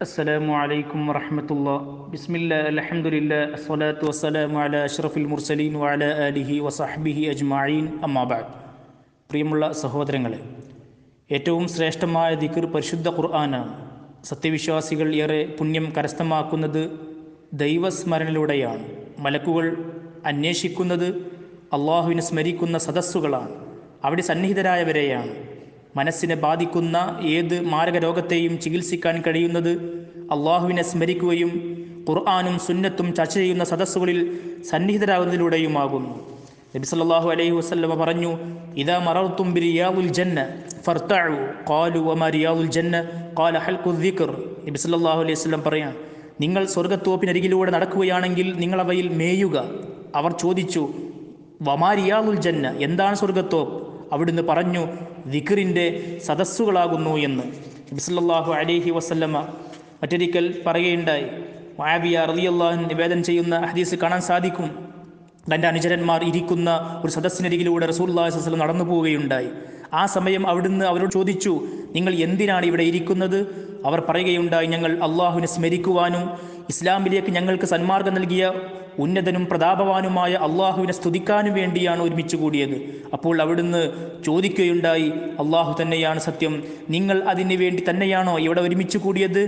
السلام عليكم ورحمة الله بسم الله الحمد لله الصلاة والسلام على أشرف المرسلين وعلى آله وصحبه أجمعين أما بعد പ്രിയമുള്ള സഹോദരങ്ങളെ ഏറ്റവും ശ്രേഷ്ഠമായ ദിക്കർ പരിശുദ്ധ ഖുർആനാണ് സത്യവിശ്വാസികൾ ഏറെ പുണ്യം കരസ്ഥമാക്കുന്നത് ദൈവസ്മരണയിലൂടെയാണ് മലക്കുകൾ അന്വേഷിക്കുന്നത് അള്ളാഹുവിനെ സ്മരിക്കുന്ന സദസ്സുകളാണ് അവിടെ സന്നിഹിതരായവരെയാണ് മനസ്സിനെ ബാധിക്കുന്ന ഏത് മാരക രോഗത്തെയും ചികിത്സിക്കാൻ കഴിയുന്നത് അള്ളാഹുവിനെ സ്മരിക്കുകയും ഖുർആാനും സുന്നത്തും ചർച്ച ചെയ്യുന്ന സദസ്സുകളിൽ സന്നിഹിതരാകുന്നതിലൂടെയുമാകുന്നു. നബി സല്ലല്ലാഹു അലൈഹി വസല്ലമ പറഞ്ഞു ഇദാ മറർത്തും ബിരിയാദുൽ ജന്ന ഫർതഉ ഖാലു വമാ റിയാദുൽ ജന്ന ഖാല ഹൽഖു ദിക്ർ നബി സല്ലല്ലാഹു അലൈഹി വസല്ലം പറയാം നിങ്ങൾ സ്വർഗത്തോപ്പിനരികിലൂടെ നടക്കുകയാണെങ്കിൽ നിങ്ങൾ അവയിൽ മേയുക. അവർ ചോദിച്ചു വമാ റിയാദുൽ ജന്ന എന്താണ് സ്വർഗത്തോപ്പ്? അവിടുന്ന് പറഞ്ഞു ദിക്റിന്റെ സദസ്സുകളാകുന്നു എന്ന് നബി സല്ലല്ലാഹു വസല്ലമ്മ വസല്ലമ മറ്റൊരിക്കൽ പറയുകയുണ്ടായി. മാവിയ റളിയല്ലാഹു നിവേദനം ചെയ്യുന്ന ഹദീസ് കാണാൻ സാധിക്കും. തന്റെ അനുചരന്മാർ ഇരിക്കുന്ന ഒരു സദസ്സിനരികിലൂടെ റസൂല്ലാഹി വസ്ലം നടന്നു പോവുകയുണ്ടായി. ആ സമയം അവിടുന്ന് അവരോട് ചോദിച്ചു നിങ്ങൾ എന്തിനാണ് ഇവിടെ ഇരിക്കുന്നത്? അവർ പറയുകയുണ്ടായി ഞങ്ങൾ അള്ളാഹുവിനെ സ്മരിക്കുവാനും ഇസ്ലാമിലേക്ക് ഞങ്ങൾക്ക് സന്മാർഗം നൽകിയ ഉന്നതനും പ്രതാപവാനുമായ അള്ളാഹുവിനെ സ്തുതിക്കാനും വേണ്ടിയാണ് ഒരുമിച്ച് കൂടിയത്. അപ്പോൾ അവിടുന്ന് ചോദിക്കുകയുണ്ടായി അള്ളാഹു തന്നെയാണ് സത്യം. നിങ്ങൾ അതിനു വേണ്ടി തന്നെയാണോ ഇവിടെ ഒരുമിച്ച് കൂടിയത്?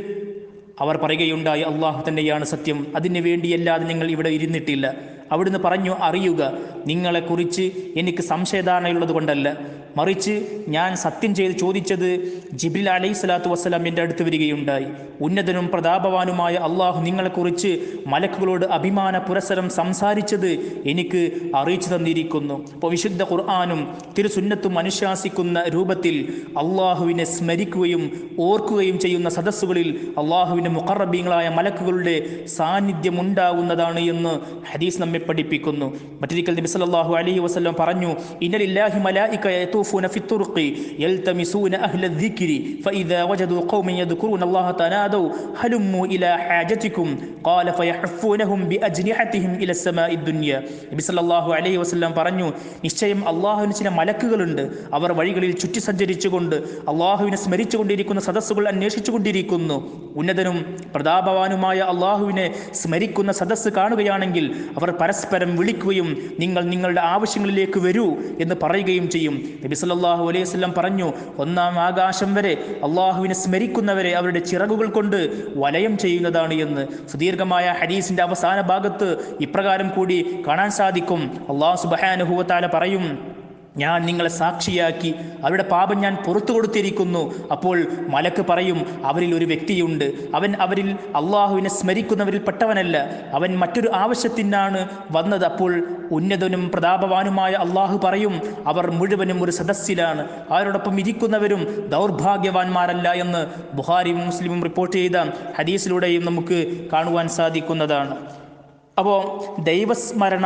അവർ പറയുകയുണ്ടായി അള്ളാഹു തന്നെയാണ് സത്യം. അതിനു വേണ്ടിയല്ലാതെ നിങ്ങൾ ഇവിടെ ഇരുന്നിട്ടില്ല. അവിടുന്ന് പറഞ്ഞു അറിയുക നിങ്ങളെക്കുറിച്ച് എനിക്ക് സംശയധാരണയുള്ളത് കൊണ്ടല്ല. മറിച്ച് ഞാൻ സത്യം ചെയ്ത് ചോദിച്ചത് ജിബ്രിൽ അലൈഹി സ്വലാത്തു വസ്സലാം എന്റെ അടുത്ത് വരികയുണ്ടായി. ഉന്നതനും പ്രതാപവാനുമായ അള്ളാഹു നിങ്ങളെക്കുറിച്ച് മലക്കുകളോട് അഭിമാന പുരസരം സംസാരിച്ചത് എനിക്ക് അറിയിച്ചു തന്നിരിക്കുന്നു. അപ്പോൾ വിശുദ്ധ ഖുർആാനും തിരുസുന്നത്തും അനുശാസിക്കുന്ന രൂപത്തിൽ അള്ളാഹുവിനെ സ്മരിക്കുകയും ഓർക്കുകയും ചെയ്യുന്ന സദസ്സുകളിൽ അള്ളാഹുവിന്റെ മുഖറബീങ്ങളായ മലക്കുകളുടെ സാന്നിധ്യം ഉണ്ടാകുന്നതാണ് എന്ന് ഹദീസ് നമ്മെ പഠിപ്പിക്കുന്നു. മറ്റൊരിക്കൽ നബി സല്ലല്ലാഹു അലഹി വസ്ലം പറഞ്ഞു ഇന്നലില്ലാഹി മലായിക يطوفون في الطرق يلتمسون أهل الذكر فإذا وجدوا قوم يذكرون الله تنادوا هلموا إلى حاجتكم قال فيحفونهم بأجنحتهم إلى السماء الدنيا نبي صلى الله عليه وسلم പറഞ്ഞു നിശ്ചയം അള്ളാഹുവിന് ചില മലക്കുകളുണ്ട് അവർ വഴികളിൽ ചുറ്റി സഞ്ചരിച്ചുകൊണ്ട് അള്ളാഹുവിനെ സ്മരിച്ചുകൊണ്ടിരിക്കുന്ന സദസ്സുകൾ അന്വേഷിച്ചുകൊണ്ടിരിക്കുന്നു ഉന്നതനും പ്രതാപവാനുമായ അള്ളാഹുവിനെ സ്മരിക്കുന്ന സദസ്സ് കാണുകയാണെങ്കിൽ അവർ പരസ്പരം വിളിക്കുകയും നിങ്ങൾ നിങ്ങളുടെ ആവശ്യങ്ങളിലേക്ക് വരൂ എന്ന് പറയുകയും ചെയ്യും. നബി സല്ലാഹു അലൈഹി വസല്ലം പറഞ്ഞു ഒന്നാം ആകാശം വരെ അള്ളാഹുവിനെ സ്മരിക്കുന്നവരെ അവരുടെ ചിറകുകൾ കൊണ്ട് വലയം ചെയ്യുന്നതാണ് എന്ന്. സുദീർഘമായ ഹദീസിന്റെ അവസാന ഭാഗത്ത് ഇപ്രകാരം കൂടി കാണാൻ സാധിക്കും. അള്ളാഹു സുബഹാനുഹുവത്താല പറയും ഞാൻ നിങ്ങളെ സാക്ഷിയാക്കി അവരുടെ പാപം ഞാൻ പുറത്തു കൊടുത്തിരിക്കുന്നു. അപ്പോൾ മലക്ക് പറയും അവരിൽ ഒരു വ്യക്തിയുണ്ട്. അവൻ അവരിൽ അള്ളാഹുവിനെ സ്മരിക്കുന്നവരിൽ പെട്ടവനല്ല. അവൻ മറ്റൊരു ആവശ്യത്തിനാണ് വന്നത്. അപ്പോൾ ഉന്നതനും പ്രതാപവാനുമായ അള്ളാഹു പറയും അവർ മുഴുവനും ഒരു സദസ്സിലാണ്. അവരോടൊപ്പം ഇരിക്കുന്നവരും ദൗർഭാഗ്യവാന്മാരല്ല എന്ന് ബുഹാരിയും മുസ്ലിമും റിപ്പോർട്ട് ചെയ്ത ഹദീസിലൂടെയും നമുക്ക് കാണുവാൻ സാധിക്കുന്നതാണ്. അപ്പോൾ ദൈവസ്മരണ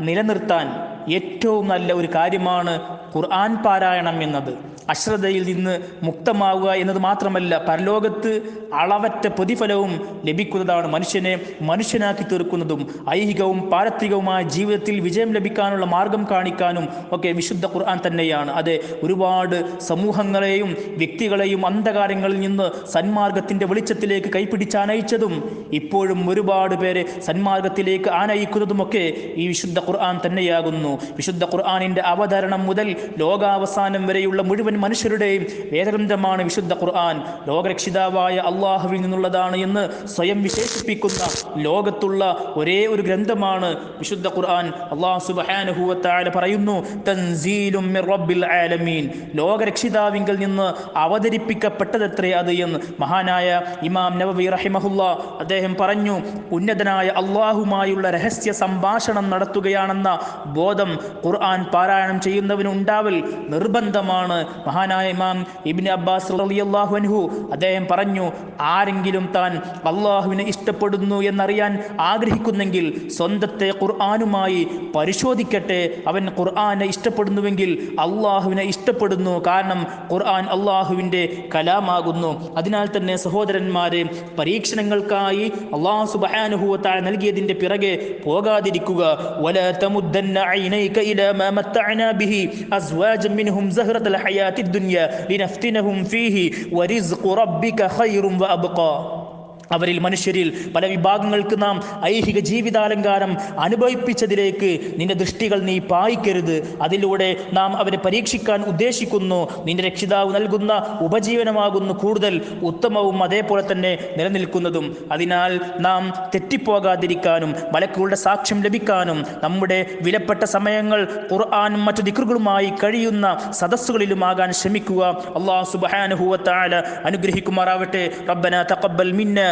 നിലനിർത്താൻ ഏറ്റവും നല്ല ഒരു കാര്യമാണ് ഖുർആൻ പാരായണം എന്നത്. അശ്രദ്ധയിൽ നിന്ന് മുക്തമാവുക എന്നത് മാത്രമല്ല പരലോകത്ത് അളവറ്റ പ്രതിഫലവും ലഭിക്കുന്നതാണ് മനുഷ്യനെ മനുഷ്യനാക്കി തീർക്കുന്നതും. ഐഹികവും പാരത്രികവുമായ ജീവിതത്തിൽ വിജയം ലഭിക്കാനുള്ള മാർഗം കാണിക്കാനും ഒക്കെ വിശുദ്ധ ഖുർആൻ തന്നെയാണ്. അതെ ഒരുപാട് സമൂഹങ്ങളെയും വ്യക്തികളെയും അന്ധകാരങ്ങളിൽ നിന്ന് സന്മാർഗത്തിന്റെ വെളിച്ചത്തിലേക്ക് കൈപിടിച്ചാനയിച്ചതും ഇപ്പോഴും ഒരുപാട് പേരെ സന്മാർഗത്തിലേക്ക് ആനയിക്കുന്നതുമൊക്കെ ഈ വിശുദ്ധ ഖുർആൻ തന്നെയാകുന്നു. വിശുദ്ധ ഖുർആാനിന്റെ അവതരണം മുതൽ ലോകാവസാനം വരെയുള്ള മുഴുവൻ മനുഷ്യരുടെയും വേദഗ്രന്ഥമാണ് വിശുദ്ധ ഖുർആൻ. ലോകരക്ഷിതാവായ അള്ളാഹുവിൽ നിന്നുള്ളതാണ് എന്ന് സ്വയം വിശേഷിപ്പിക്കുന്ന ലോകത്തുള്ള ഒരേ ഒരു ഗ്രന്ഥമാണ് വിശുദ്ധ ഖുർആൻ. അള്ളാഹു സുബഹാനുഹൂവത്തായ പറയുന്നു തൻസീലും റബ്ബിൽ ആലമീൻ. ലോകരക്ഷിതാവിങ്കിൽ നിന്ന് അവതരിപ്പിക്കപ്പെട്ടതത്രേ അത് എന്ന്. മഹാനായ ഇമാം നബവി റഹിമഹുല്ല അദ്ദേഹം പറഞ്ഞു ഉന്നതനായ അള്ളാഹുമായുള്ള രഹസ്യ സംഭാഷണം നടത്തുകയാണെന്ന ബോധം ഖുർആൻ പാരായണം ചെയ്യുന്നവന് ഉണ്ടാവൽ നിർബന്ധമാണ്. മഹാനായ ഇമാം ഇബിൻ അബ്ബാസ് റളിയല്ലാഹു അൻഹു അദ്ദേഹം പറഞ്ഞു ആരെങ്കിലും താൻ അള്ളാഹുവിനെ ഇഷ്ടപ്പെടുന്നു എന്നറിയാൻ ആഗ്രഹിക്കുന്നെങ്കിൽ സ്വന്തത്തെ ഖുർആാനുമായി പരിശോധിക്കട്ടെ അവൻ ഖുർആനെ ഇഷ്ടപ്പെടുന്നുവെങ്കിൽ അള്ളാഹുവിനെ ഇഷ്ടപ്പെടുന്നു കാരണം ഖുർആൻ അള്ളാഹുവിൻ്റെ കലാമാകുന്നു അതിനാൽ തന്നെ സഹോദരന്മാരെ പരീക്ഷണങ്ങൾക്കായി അള്ളാഹു സുബാനുഹുവത്തായ നൽകിയതിൻ്റെ പിറകെ പോകാതിരിക്കുക വല തമുദ്ദന്ന ഐനൈക ഇലാ മാ മത്തഅനാ ബിഹി അസ്വാജൻ മിൻഹും زهرة الحياة الدنيا لنفتنهم فيه. ورزق ربك خير وأبقى. അവരിൽ മനുഷ്യരിൽ പല വിഭാഗങ്ങൾക്ക് നാം ഐഹിക ജീവിതാലങ്കാരം അനുഭവിപ്പിച്ചതിലേക്ക് നിന്റെ ദൃഷ്ടികൾ നീ പായിക്കരുത്. അതിലൂടെ നാം അവരെ പരീക്ഷിക്കാൻ ഉദ്ദേശിക്കുന്നു. നിന്റെ രക്ഷിതാവ് നൽകുന്ന ഉപജീവനമാകുന്നു കൂടുതൽ ഉത്തമവും അതേപോലെ തന്നെ നിലനിൽക്കുന്നതും. അതിനാൽ നാം തെറ്റിപ്പോകാതിരിക്കാനും മലക്കുകളുടെ സാക്ഷ്യം ലഭിക്കാനും നമ്മുടെ വിലപ്പെട്ട സമയങ്ങൾ ഖുർആാനും മറ്റു ദിക്റുകളുമായി കഴിയുന്ന സദസ്സുകളിലുമാകാൻ ശ്രമിക്കുക. അള്ളാഹു സുബാനുഹുവത്താല അനുഗ്രഹിക്കുമാറാവട്ടെ. റബ്ബന തക്കബൽ മിന്ന